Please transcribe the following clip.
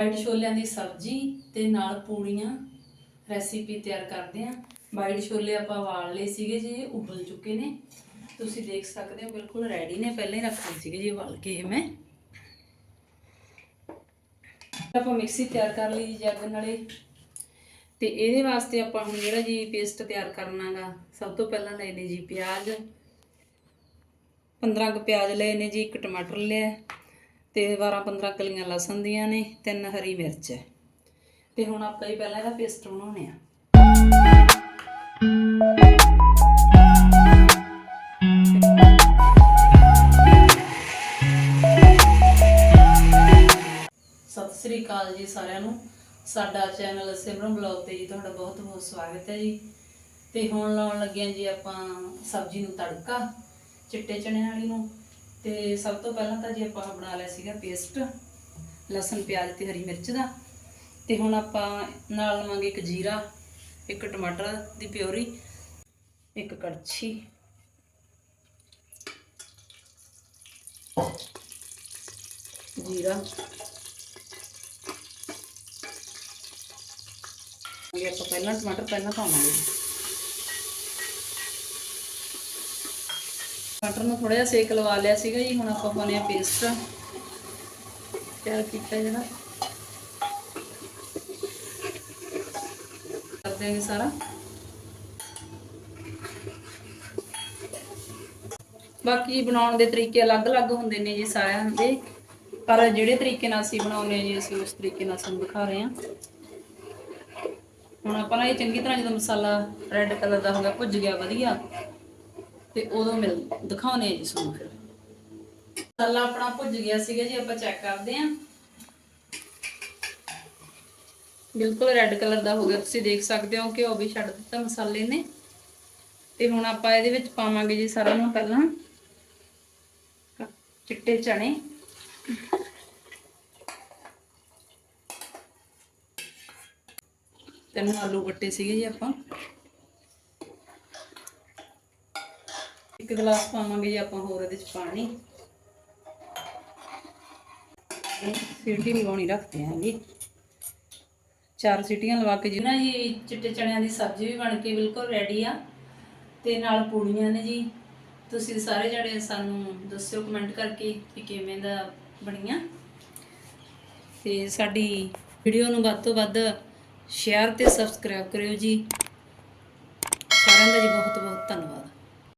White ਛੋਲਿਆਂ ਦੀ ਸਬਜ਼ੀ ਤੇ ਨਾਲ ਪੂੜੀਆਂ ਰੈਸਿਪੀ ਤਿਆਰ ਕਰਦੇ ਆਂ ਵਾਈਟ ਛੋਲੇ ਆਪਾਂ ਵਾਲ ਲਏ ਸੀਗੇ ਜੀ ਉਬਲ ਚੁੱਕੇ ਨੇ। ਤੁਸੀਂ ਦੇਖ ਸਕਦੇ ਹੋ, ਬਿਲਕੁਲ ਰੈਡੀ ਨੇ। ਪਹਿਲਾਂ ਹੀ ਰੱਖ ਸੀਗੇ ਜੀ ਵਾਲ ਕੇ ਮੈਂ। ਆਪਾਂ ਮਿਕਸੀ ਤਿਆਰ ਕਰ ਲਈ ਜੀ ਜੱਗ ਨਾਲੇ। ਤੇ ਇਹਦੇ ਵਾਸਤੇ ਆਪਾਂ ਹੁਣ ਜਿਹੜਾ ਜੀ ਪੇਸਟ ਤਿਆਰ ਕਰਨਾਗਾ ਸਭ ਤੋਂ ਪਹਿਲਾਂ ਲਏ ਨੇ ਜੀ ਪਿਆਜ਼। 15 ਕੁ ਪਿਆਜ਼ ਲਏ ਨੇ ਜੀ, ਇੱਕ ਟਮਾਟਰ ਲਿਆ। ਤੇ 12 15 ਕਲੀਆਂ ਲਸਣ ਦੀਆਂ ਨੇ, ਤਿੰਨ ਹਰੀ ਮਿਰਚ। ਹੈ ਤੇ ਹੁਣ ਆਪਾਂ ਹੀ ਪਹਿਲਾਂ ਇਹਦਾ ਪੇਸਟ ਬਣਾਉਣੇ ਆ। ਸਤਿ ਸ੍ਰੀ ਅਕਾਲ ਜੀ ਸਾਰਿਆਂ ਨੂੰ। ਸਾਡਾ ਚੈਨਲ ਸਿਮਰਨ ਬਲੌਗ ਤੇ ਜੀ ਤੁਹਾਡਾ ਬਹੁਤ ਬਹੁਤ ਸਵਾਗਤ ਹੈ ਜੀ। ਤੇ ਹੁਣ ਲਾਉਣ ਲੱਗੇ ਹਾਂ ਜੀ ਆਪਾਂ ਸਬਜ਼ੀ ਨੂੰ ਤੜਕਾ, ਚਿੱਟੇ ਚਣਿਆਂ ਵਾਲੀ ਨੂੰ। ਤੇ ਸਭ ਤੋਂ ਪਹਿਲਾਂ ਤਾਂ ਜੀ ਆਪਾਂ ਬਣਾ ਲਿਆ ਸੀਗਾ ਪੇਸਟ ਲਸਣ, ਪਿਆਜ਼ ਤੇ ਹਰੀ ਮਿਰਚ ਦਾ। ਤੇ ਹੁਣ ਆਪਾਂ ਨਾਲ ਲਵਾਂਗੇ ਇੱਕ ਜੀਰਾ, ਇੱਕ ਟਮਾਟਰ ਦੀ ਪਿਓਰੀ ਇੱਕ ਕੜਛੀ। ਜੀਰਾ। ਇਹ ਆਪਾਂ ਪਹਿਲਾਂ ਟਮਾਟਰ ਪਹਿਲਾਂ ਪਾਵਾਂਗੇ। ਟਮਾਟਰ ਨੂੰ ਥੋੜਾ ਜਿਹਾ ਸੇਕ ਲਵਾ ਲਿਆ ਸੀਗਾ ਜੀ, ਹੁਣ ਆਪਾਂ ਪਾਉਣੇ ਆ ਪੇਸਟ ਤਿਆਰ ਕੀਤਾ ਜਿਹੜਾ। ਕਰ ਦਿਆਂਗੇ ਸਾਰਾ। ਬਾਕੀ ਬਣਾਉਣ ਦੇ ਤਰੀਕੇ ਅਲੱਗ-ਅਲੱਗ ਹੁੰਦੇ ਨੇ ਜੀ ਸਾਰਿਆਂ ਦੇ, ਪਰ ਜਿਹੜੇ ਤਰੀਕੇ ਨਾਲ ਅਸੀਂ ਬਣਾਉਂਦੇ ਹਾਂ ਜੀ, ਅਸੀਂ ਉਸ ਤਰੀਕੇ ਨਾਲ ਤੁਹਾਨੂੰ ਦਿਖਾ ਰਹੇ ਹਾਂ। ਹੁਣ ਆਪਾਂ ਨਾ ਇਹ ਚੰਗੀ ਤਰ੍ਹਾਂ ਜਦੋਂ ਮਸਾਲਾ ਰੈੱਡ ਕਲਰ ਦਾ ਹੋ ਗਿਆ ਭੁੱਜ ਗਿਆ, ਵਧੀਆ। ਤੇ ਉਦੋਂ ਮਿਲ ਦਿਖਾਉਣੇ ਆ ਜੀ ਤੁਹਾਨੂੰ ਫਿਰ। ਮਸਾਲਾ ਆਪਣਾ ਭੁੱਜ ਗਿਆ ਸੀਗਾ ਜੀ, ਆਪਾਂ ਚੈੱਕ ਕਰਦੇ ਆਂ ਬਿਲਕੁਲ ਰੈੱਡ ਕਲਰ ਦਾ ਹੋ ਗਿਆ, ਤੁਸੀਂ ਦੇਖ ਸਕਦੇ ਹੋ ਕਿ ਉਹ ਵੀ ਛੱਡ ਦਿੱਤਾ ਮਸਾਲੇ ਨੇ। ਤੇ ਹੁਣ ਆਪਾਂ ਇਹਦੇ ਵਿੱਚ ਪਾਵਾਂਗੇ ਜੀ ਸਾਰਿਆਂ ਨੂੰ ਪਹਿਲਾਂ। ਚਿੱਟੇ ਚਣੇ ਤੈਨੂੰ ਆਲੂ ਕੱਟੇ ਸੀਗੇ ਜੀ ਆਪਾਂ। ਇੱਕ ਗਲਾਸ ਪਾਵਾਂਗੇ ਜੀ ਆਪਾਂ ਹੋਰ ਇਹਦੇ ਚ ਪਾਣੀ। ਸੀਟੀ ਲਵਾਉਣੀ ਰੱਖਦੇ ਆਂ ਜੀ। ਚਾਰ ਸੀਟੀਆਂ ਲਵਾ ਕੇ ਜੀ। ਨਾ ਜੀ, ਚਿੱਟੇ ਚਣਿਆਂ ਦੀ ਸਬਜ਼ੀ ਵੀ ਬਣ ਕੇ ਬਿਲਕੁਲ ਰੈਡੀ ਆ। ਤੇ ਨਾਲ ਪੂੜੀਆਂ ਨੇ ਜੀ। ਤੁਸੀਂ ਸਾਰੇ ਜਣੇ ਸਾਨੂੰ ਦੱਸਿਓ ਕਮੈਂਟ ਕਰਕੇ ਕਿ ਕਿਵੇਂ ਦਾ ਬਣੀਆਂ। ਤੇ ਸਾਡੀ ਵੀਡੀਓ ਨੂੰ ਵੱਧ ਤੋਂ ਵੱਧ ਸ਼ੇਅਰ ਤੇ ਸਬਸਕ੍ਰਾਈਬ ਕਰਿਓ ਜੀ। ਸਾਰਿਆਂ ਦਾ ਜੀ ਬਹੁਤ ਬਹੁਤ ਧੰਨਵਾਦ।